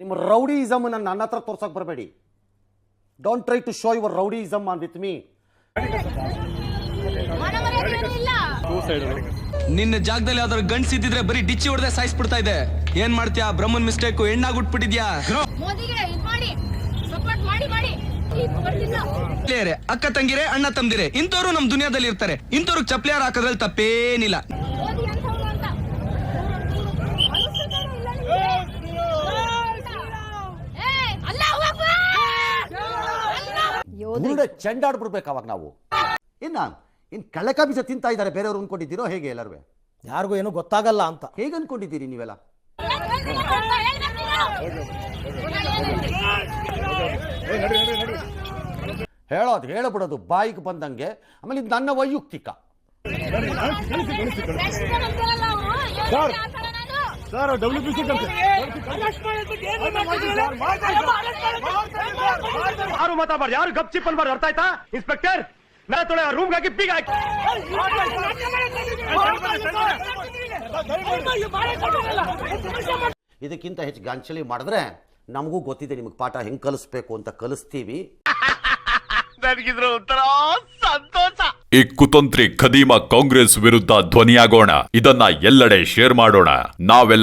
ನಿಮ್ಮ ರೌಡಿಯಿಸಮ್ ನನ್ನ ನನ್ನ ಹತ್ರ ತೋರ್ಸಕ್ ಬರಬೇಡಿ. Don't try to show your rowdyism on with me ನಿನ್ನ ಜಾಗದಲ್ಲಿ ಯಾವ್ದಾದ್ರು ಗಂಡ್ ಸಿದ್ದಿದ್ರೆ ಬರೀ ಡಿಚ್ಚಿ ಹೊಡೆದೇ ಸಾಯಿಸ್ಬಿಡ್ತಾ ಇದೆ. ಏನ್ ಮಾಡ್ತೀಯಾ? ಬ್ರಹ್ಮನ್ ಮಿಸ್ಟೇಕ್ ಹೆಣ್ಣಾಗ್ಬಿಟ್ಬಿಟ್ಟಿದ್ಯಾ? ಮೋದಿಗೆ ಇದ್ ಮಾಡಿ ಸಪೋರ್ಟ್ ಮಾಡಿ ಮಾಡಿ. ಈ ಬರ್ತಿಲ್ಲ. ಇಲ್ಲೇರೆ, ಅಕ್ಕ ತಂಗಿರೆ ಅಣ್ಣ ತಂದಿರೆ ಇಂಥವ್ರು ನಮ್ ದುನಿಯಾದಲ್ಲಿ ಇರ್ತಾರೆ ಇಂಥವ್ರಿಗೆ ಚಪ್ಲಿಯಾರ ಹಾಕೋದ್ರಲ್ಲಿ ತಪ್ಪೇನಿಲ್ಲ. ಚೆಂಡಾಡ್ಬಿಡ್ಬೇಕು ಅವಾಗ ನಾವು ಇನ್ನ ಇನ್ ಕಳ್ಳಕ ಬೀಜ ತಿಂತಾ ಇದ್ದಾರೆ ಬೇರೆಯವ್ರು ಅನ್ಕೊಂಡಿದ್ದೀರೋ ಹೇಗೆ ಎಲ್ಲರೂ ಯಾರಿಗೂ ಏನೂ ಗೊತ್ತಾಗಲ್ಲ ಅಂತ ಹೇಗೆ ಅನ್ಕೊಂಡಿದ್ದೀರಿ ನೀವೆಲ್ಲ ಹೇಳೋದು ಹೇಳಬಿಡೋದು ಬಾಯಿಗೆ ಬಂದಂಗೆ ಆಮೇಲೆ ಇದು ನನ್ನ ವೈಯಕ್ತಿಕ ಸರ್ ಡಬ್ಲ್ಯೂ ಪಿ ಸಿ ಯಾರು ಮಾತಾಡ್ಬಾರ್ದು? ಯಾರು ಗಪ್ ಚಿಪ್ ಅನ್ಬಾರ್ದು? ಅರ್ಥ ಆಯ್ತಾ? ಇನ್ಸ್ಪೆಕ್ಟರ್ ನಾ ತೊಳೆ ರೂಮ್ ಹಾಕಿ ಬೀಗ ಹಾಕಿ. ಇದಕ್ಕಿಂತ ಹೆಚ್ಚು ಗಾಂಚಲಿ ಮಾಡಿದ್ರೆ ನಮಗೂ ಗೊತ್ತಿದೆ ನಿಮಗೆ ಪಾಠ ಹೆಂಗೆ ಕಲಿಸ್ಬೇಕು ಅಂತ ಕಲಿಸ್ತೀವಿ. ನನಗಿದ್ರ ಒಂಥರ ಸಂತೋಷ. ಈ ಕುತಂತ್ರಿ ಖದೀಮ ಕಾಂಗ್ರೆಸ್ ವಿರುದ್ಧ ಧ್ವನಿಯಾಗೋಣ. ಇದನ್ನ ಎಲ್ಲೆಡೆ ಶೇರ್ ಮಾಡೋಣ. ನಾವೆಲ್ಲ